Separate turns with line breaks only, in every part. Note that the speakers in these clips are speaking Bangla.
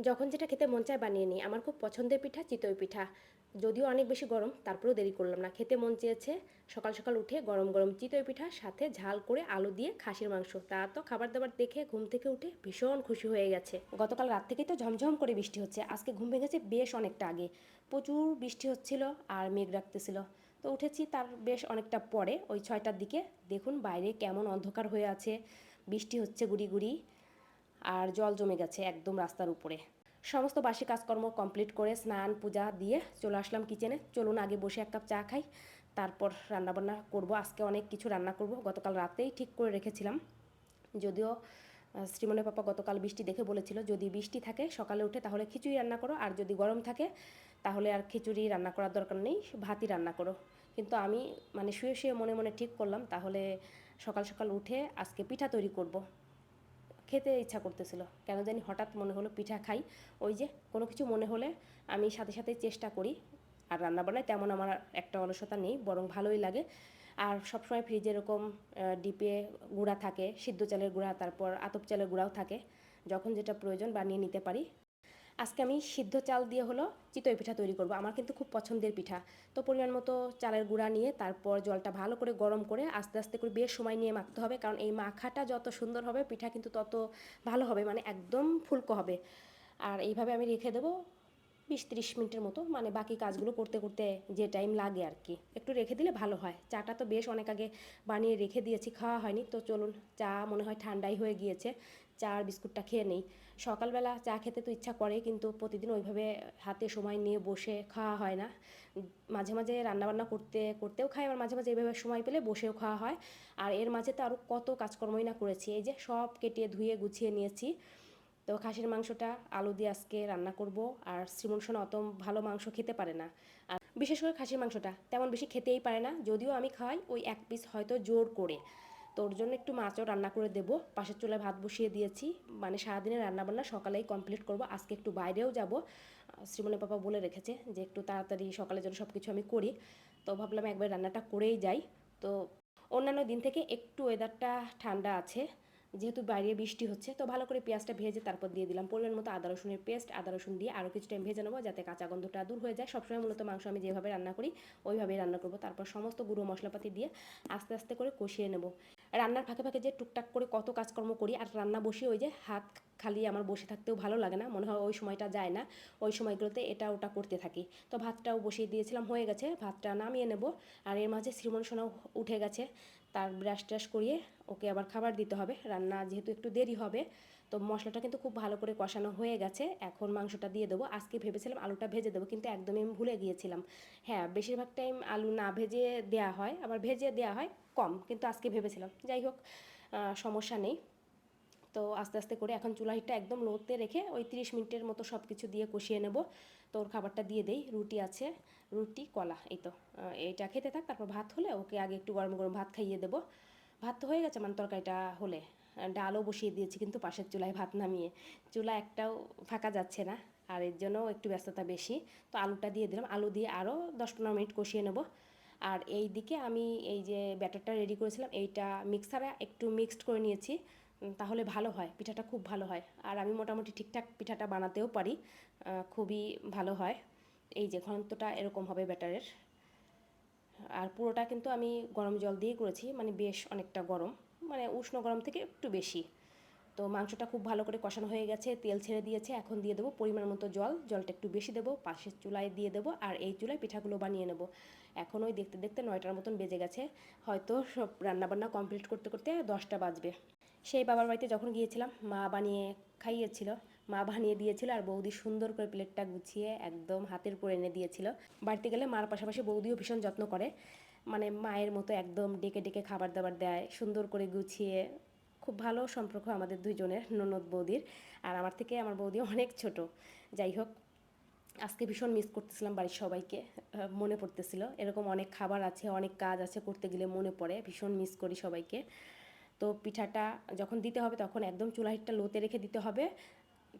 যখন যেটা খেতে মন চায় বানিয়ে নিই। আমার খুব পছন্দের পিঠা চিতই পিঠা। যদিও অনেক বেশি গরম, তারপরেও দেরি করলাম না। খেতে মন চেয়েছে সকাল সকাল উঠে গরম গরম চিতই পিঠা, সাথে ঝাল করে আলু দিয়ে খাসির মাংস। তা তো খাবার দাবার দেখে ঘুম থেকে উঠে ভীষণ খুশি হয়ে গেছে। গতকাল রাত থেকেই তো ঝমঝম করে বৃষ্টি হচ্ছে। আজকে ঘুম ভেঙেছে বেশ অনেকটা আগে। প্রচুর বৃষ্টি হচ্ছিল আর মেঘ রাখতেছিল তো উঠেছি তার বেশ অনেকটা পরে, ওই ছয়টার দিকে। দেখুন বাইরে কেমন অন্ধকার হয়ে আছে। বৃষ্টি হচ্ছে গুড়ি গুড়ি। আর জল জমে গেছে একদম রাস্তার উপরে। সমস্ত বাসি কাজকর্ম কমপ্লিট করে স্নান পূজা দিয়ে চলে আসলাম কিচেনে চলুন আগে বসে এক কাপ চা খাই তারপর রান্নাবান্না করব। আজকে অনেক কিছু রান্না করব গতকাল রাতেই ঠিক করে রেখেছিলাম। যদিও আহ, শ্রীমনের পাপা গতকাল বৃষ্টি দেখে বলেছিল যদি বৃষ্টি থাকে সকালে উঠে তাহলে খিচুড়ি রান্না করো আর যদি গরম থাকে তাহলে আর খিচুড়ি রান্না করার দরকার নেই ভাতই রান্না করো। কিন্তু আমি মানে শুয়ে শুয়ে মনে মনে ঠিক করলাম তাহলে সকাল সকাল উঠে আজকে পিঠা তৈরি করব। খেতে ইচ্ছা করতেছিল। কেন জানি হঠাৎ মনে হলো পিঠা খাই। ওই যে কোনো কিছু মনে হলে আমি সাথে সাথে চেষ্টা করি। আর রান্নাবান্নায় তেমন আমার একটা অলসতা নেই, বরং ভালোই লাগে। আর সবসময় ফ্রিজে এরকম ডিপে গুঁড়া থাকে, সিদ্ধ চালের গুঁড়া, তারপর আতপ চালের গুঁড়াও থাকে। যখন যেটা প্রয়োজন বানিয়ে নিতে পারি। আজকে আমি সিদ্ধ চাল দিয়ে হলো চিতই পিঠা তৈরি করব। আমার কিন্তু খুব পছন্দের পিঠা। তো পরিমাণ মতো চালের গুঁড়া নিয়ে তারপর জলটা ভালো করে গরম করে আস্তে আস্তে করে বেশ সময় নিয়ে মাখতে হবে। কারণ এই মাখাটা যত সুন্দর হবে, পিঠা কিন্তু তত ভালো হবে মানে একদম ফুলকো হবে। আর এইভাবে আমি রেখে দেবো বিশ ত্রিশ মিনিটের মতো মানে বাকি কাজগুলো করতে করতে যে টাইম লাগে আর কি। একটু রেখে দিলে ভালো হয়। চাটা তো বেশ অনেক আগে বানিয়ে রেখে দিয়েছি, খাওয়া হয়নি। তো চলুন, চা মনে হয় ঠান্ডাই হয়ে গিয়েছে। চা আর বিস্কুটটা খেয়ে নেই। সকালবেলা চা খেতে তো ইচ্ছা করে, কিন্তু প্রতিদিন ওইভাবে হাতে সময় নিয়ে বসে খাওয়া হয় না। মাঝে মাঝে রান্নাবান্না করতে, করতেও খাই, আবার মাঝে মাঝে এইভাবে সময় পেলে বসেও খাওয়া হয়। আর এর মাঝে তো আরও কত কাজকর্মই না করেছি, এই যে সব কেটে ধুয়ে গুছিয়ে নিয়েছি। তো খাসির মাংসটা, আলু দিয়ে আজকে রান্না করব, আর শ্রীমন সোনা অত ভালো মাংস খেতে পারে না। আর বিশেষ করে খাসির মাংসটা তেমন বেশি খেতেই পারে না, যদিও আমি খাওয়াই ওই এক পিস হয়তো জোর করে। তো ওর জন্য একটু মাছও রান্না করে দেবো। পাশের চুলায় ভাত বসিয়ে দিয়েছি। মানে সারাদিনের রান্নাবান্না সকালেই কমপ্লিট করব। আজকে একটু বাইরেও যাব। শ্রীমনের পাপা বলে রেখেছে যে একটু তাড়াতাড়ি সকালের জন্য সব কিছু আমি করি। তো ভাবলাম একবার রান্নাটা করেই যাই। তো অন্যান্য দিন থেকে একটু ওয়েদারটা ঠান্ডা আছে। যেহেতু বাইরে বৃষ্টি হচ্ছে, তো ভালো করে পেঁয়াজটা ভেজে তারপর দিয়ে দিলাম। পরিমাণ মতো আদা, রসুনের পেস্ট, আদা, রসুন দিয়ে আরও কিছু টাইম ভেজে নেব যাতে কাঁচা গন্ধটা দূর হয়ে যায়। সবসময় মূলত মাংস আমি যেভাবে রান্না করি, ওইভাবেই রান্না করব। তারপর সমস্ত গুঁড়ো মশলাপাতি দিয়ে আস্তে আস্তে করে কষিয়ে নেব। রান্নার ফাঁকে ফাঁকে যে টুকটাক করে কত কাজকর্ম করি, আর রান্না বসিয়ে ওই যে হাত খালি আমার বসে থাকতেও ভালো লাগে না। মনে হয় ওই সময়টা যায় না। ওই সময়গুলোতে এটা ওটা করতে থাকি। তো ভাতটাও বসিয়ে দিয়েছিলাম, হয়ে গেছে। ভাতটা নামিয়ে নেব। আর এর মাঝে শ্রীমন সোনাও উঠে গেছে। তার ব্রাশ ট্রাশ করিয়ে ওকে আবার খাবার দিতে হবে। রান্না যেহেতু একটু দেরি হবে, তো মশলাটা কিন্তু খুব ভালো করে কষানো হয়ে গেছে। এখন মাংসটা দিয়ে দেবো। আজকে ভেবেছিলাম আলুটা ভেজে দেবো, কিন্তু একদমই আমি ভুলে গিয়েছিলাম। হ্যাঁ বেশিরভাগ টাইম আলু না ভেজে দেওয়া হয়, আবার ভেজে দেওয়া হয় কম, কিন্তু আজকে ভেবেছিলাম। যাই হোক সমস্যা নেই। তো আস্তে আস্তে করে এখন চুলাহিটা একদম লোতে রেখে ওই তিরিশ মিনিটের মতো সব কিছু দিয়ে কষিয়ে নেব। তো ওর খাবারটা দিয়ে দেই। রুটি আছে, রুটি, কলা, এই তো। এইটা খেতে থাক, তারপর ভাত হলে ওকে আগে একটু গরম গরম ভাত খাইয়ে দেবো। ভাত তো হয়ে গেছে মানে তরকারিটা হলে। ডালও বসিয়ে দিয়েছি কিন্তু পাশের চুলায় ভাত নামিয়ে। চুলা একটাও ফাঁকা যাচ্ছে না, আর এর জন্য একটু ব্যস্ততা বেশি। তো আলুটা দিয়ে দিলাম। আলু দিয়ে আরও দশ পনেরো মিনিট কষিয়ে নেব। আর এই দিকে আমি এই যে ব্যাটারটা রেডি করেছিলাম, এইটা মিক্সারে একটু মিক্সড করে নিয়েছি। তাহলে ভালো হয়, পিঠাটা খুব ভালো হয়। আর আমি মোটামুটি ঠিকঠাক পিঠাটা বানাতেও পারি খুবই ভালো হয়। এই যে ঘনত্বটা এরকম হবে ব্যাটারের। আর পুরোটা কিন্তু আমি গরম জল দিয়ে করেছি মানে বেশ অনেকটা গরম মানে উষ্ণ গরম থেকে একটু বেশি। তো মাংসটা খুব ভালো করে কষানো হয়ে গেছে, তেল ছেড়ে দিয়েছে, এখন দিয়ে দেবো পরিমাণ মতো জল, জলটা একটু বেশি দেবো, পাশের চুলায় দিয়ে দেবো, আর এই চুলায় পিঠাগুলো বানিয়ে নেব। এখন ওই দেখতে দেখতে নয়টার মতন বেজে গেছে, হয়তো সব রান্নাবান্না কমপ্লিট করতে করতে দশটা বাজবে। সেই বাবার বাড়িতে যখন গিয়েছিলাম, মা বানিয়ে খাইয়েছিল। মা বানিয়ে দিয়েছিল আর বৌদি সুন্দর করে প্লেটটা গুছিয়ে একদম হাতের উপর এনে দিয়েছিল। বাড়িতে গেলে মার পাশাপাশি বৌদিও ভীষণ যত্ন করে। মানে মায়ের মতো একদম ডেকে ডেকে খাবার দাবার দেয়, সুন্দর করে গুছিয়ে। খুব ভালো সম্পর্ক আমাদের দুইজনের, ননদ বৌদির। আর আমার থেকে আমার বৌদি অনেক ছোট। যাই হোক, আজকে ভীষণ মিস করতেছিলাম বাড়ির সবাইকে মনে পড়তেছিল। এরকম অনেক খাবার আছে, অনেক কাজ আছে করতে গেলে মনে পড়ে। ভীষণ মিস করি সবাইকে। তো পিঠাটা যখন দিতে হবে তখন একদম চুলা হিটটা লোতে রেখে দিতে হবে।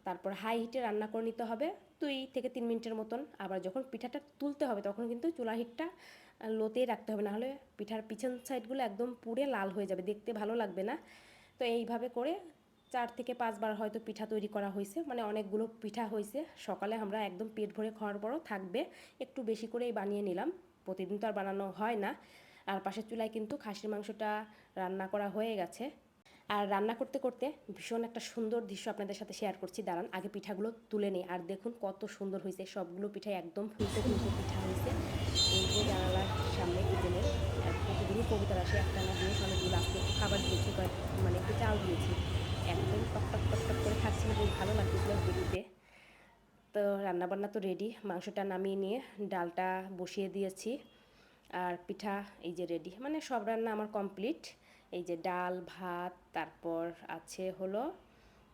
তারপর হাই হিটে রান্না করে নিতে হবে। দুই থেকে তিন মিনিটের মতন আবার যখন পিঠাটা তুলতে হবে তখন কিন্তু চুলা হিটটা লোতেই রাখতে হবে। নাহলে পিঠার পিছন সাইডগুলো একদম পুড়ে লাল হয়ে যাবে। দেখতে ভালো লাগবে না। তো এইভাবে করে চার থেকে পাঁচবার হয়তো পিঠা তৈরি করা হয়েছে। মানে অনেকগুলো পিঠা হয়েছে। সকালে আমরা একদম পেট ভরে খাওয়ার পরও থাকবে। একটু বেশি করেই বানিয়ে নিলাম। প্রতিদিন তো আর বানানো হয় না। আর পাশের চুলায় কিন্তু খাসির মাংসটা রান্না করা হয়ে গেছে। আর রান্না করতে করতে ভীষণ একটা সুন্দর দৃশ্য আপনাদের সাথে শেয়ার করছি। দাঁড়ান, আগে পিঠাগুলো তুলে নেই। আর দেখুন কত সুন্দর হয়েছে। সবগুলো পিঠাই একদম ফুলতে ফুলতে পিঠা হয়েছে। এই যে জানালার সামনে কিচেনের প্রতিদিনই কবিতা আসে একটা না দিয়ে অনেকগুলো একটু খাবার দিয়েছি মানে একটু চাল দিয়েছি। একদম টক টক টক টক করে খাচ্ছিল বেশ ভালো লাগতেছিল দেখতে। তো রান্নাবান্না তো রেডি মাংসটা নামিয়ে নিয়ে ডালটা বসিয়ে দিয়েছি। আর পিঠা, এই যে রেডি মানে সব রান্না আমার কমপ্লিট এই যে ডাল, ভাত, তারপর আছে হলো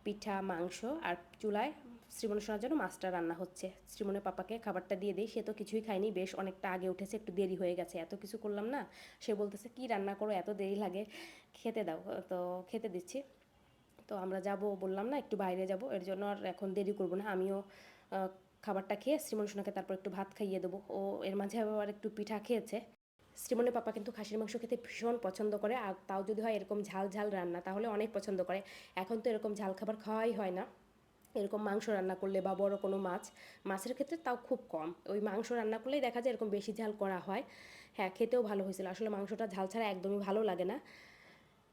পিঠা, মাংস আর চুলায় শ্রীমন শোনার জন্য মাছটা রান্না হচ্ছে। শ্রীমনের পাপাকে খাবারটা দিয়ে দিই, সে তো কিছুই খায়নি, বেশ অনেকটা আগে উঠেছে, একটু দেরি হয়ে গেছে, এত কিছু করলাম না। সে বলতেছে, কি রান্না করো, এত দেরি লাগে, খেতে দাও। তো খেতে দিচ্ছি। তো আমরা যাব, বললাম না, একটু বাইরে যাব, এর জন্য আর এখন দেরি করব না। আমিও খাবারটা খেয়ে শ্রীমন সোনাকে তারপর একটু ভাত খাইয়ে দেবো। ও এর মাঝে আবার একটু পিঠা খেয়েছে। শ্রীমনের পাপা কিন্তু খাসির মাংস খেতে ভীষণ পছন্দ করে, আর তাও যদি হয় এরকম ঝাল ঝাল রান্না, তাহলে অনেক পছন্দ করে। এখন তো এরকম ঝাল খাবার খাওয়াই হয় না। এরকম মাংস রান্না করলে বা বড় কোনো মাছ, মাছের ক্ষেত্রে তাও খুব কম। ওই মাংস রান্না করলেই দেখা যায় এরকম বেশি ঝাল করা হয়। হ্যাঁ খেতেও ভালো হয়েছিল। আসলে মাংসটা ঝাল ছাড়া একদমই ভালো লাগে না।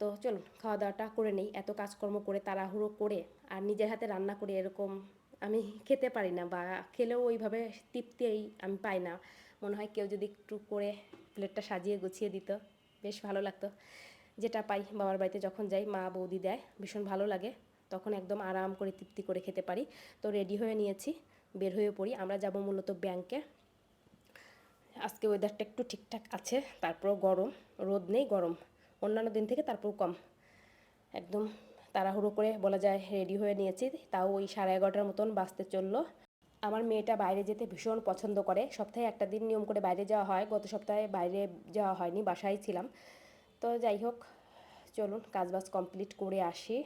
তো চলুন, খাওয়া দাওয়াটা করে নেই। এত কাজকর্ম করে, তাড়াহুড়ো করে, আর নিজের হাতে রান্না করে এরকম আমি খেতে পারি না বা খেলেও ওইভাবে তৃপ্তিই আমি পাই না। মনে হয় কেউ যদি একটু করে প্লেটটা সাজিয়ে গুছিয়ে দিত, বেশ ভালো লাগতো। যেটা পাই বাবার বাড়িতে যখন যাই, মা বৌদি দেয়, ভীষণ ভালো লাগে। তখন একদম আরাম করে তৃপ্তি করে খেতে পারি। তো রেডি হয়ে নিয়েছি, বের হয়ে পড়ি। আমরা যাব মূলত ব্যাংকে আজকে ওয়েদারটা একটু ঠিকঠাক আছে, তারপরও গরম। রোদ নেই, গরম। অন্যান্য দিন থেকে তারপর কম। একদম তাড়াহুড়ো করে বলা যায় রেডি হয়ে নিয়েছি। তাও ওই সাড়ে এগারোটার মতন বাসতে চলল। আমার মেয়েটা বাইরে যেতে ভীষণ পছন্দ করে। সপ্তাহে একটা দিন নিয়ম করে বাইরে যাওয়া হয়। গত সপ্তাহে বাইরে যাওয়া হয়নি, বাসায় ছিলাম। তো যাই হোক, চলুন কাজবাজ কমপ্লিট করে আসি।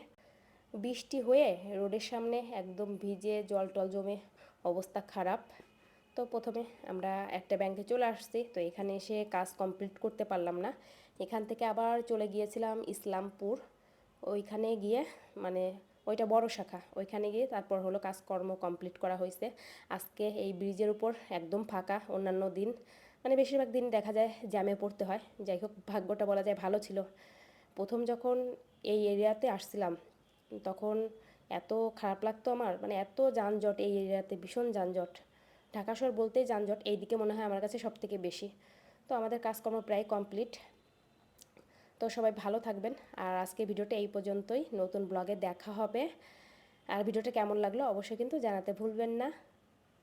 বৃষ্টি হয়ে রোডের সামনে একদম ভিজে জল টল জমে অবস্থা খারাপ। তো প্রথমে আমরা একটা ব্যাংকে চলে আসছি। তো এখানে এসে কাজ কমপ্লিট করতে পারলাম না। এখান থেকে আবার চলে গিয়েছিলাম ইসলামপুর। ওইখানে গিয়ে মানে ওইটা বড় শাখা, ওইখানে গিয়ে তারপর হলো কাজকর্ম কমপ্লিট করা হয়েছে। আজকে এই ব্রিজের উপর একদম ফাঁকা, অন্যান্য দিন মানে বেশিরভাগ দিন দেখা যায় জ্যামে পড়তে হয়। যাই হোক, ভাগ্যটা বলা যায় ভালো ছিল। প্রথম যখন এই এরিয়াতে আসছিলাম, তখন এত খারাপ লাগতো আমার মানে এত যানজট এই এরিয়াতে, ভীষণ যানজট। ঢাকা শহর বলতেই যানজট, এইদিকে মনে হয় আমার কাছে সব থেকে বেশি। তো আমাদের কাজকর্ম প্রায় কমপ্লিট তো সবাই ভালো থাকবেন। আর আজকে ভিডিওটা এই পর্যন্তই। নতুন ব্লগে দেখা হবে। আর ভিডিওটা কেমন লাগল অবশ্যই কিন্তু জানাতে ভুলবেন না।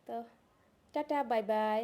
তো টাটা, বাই বাই।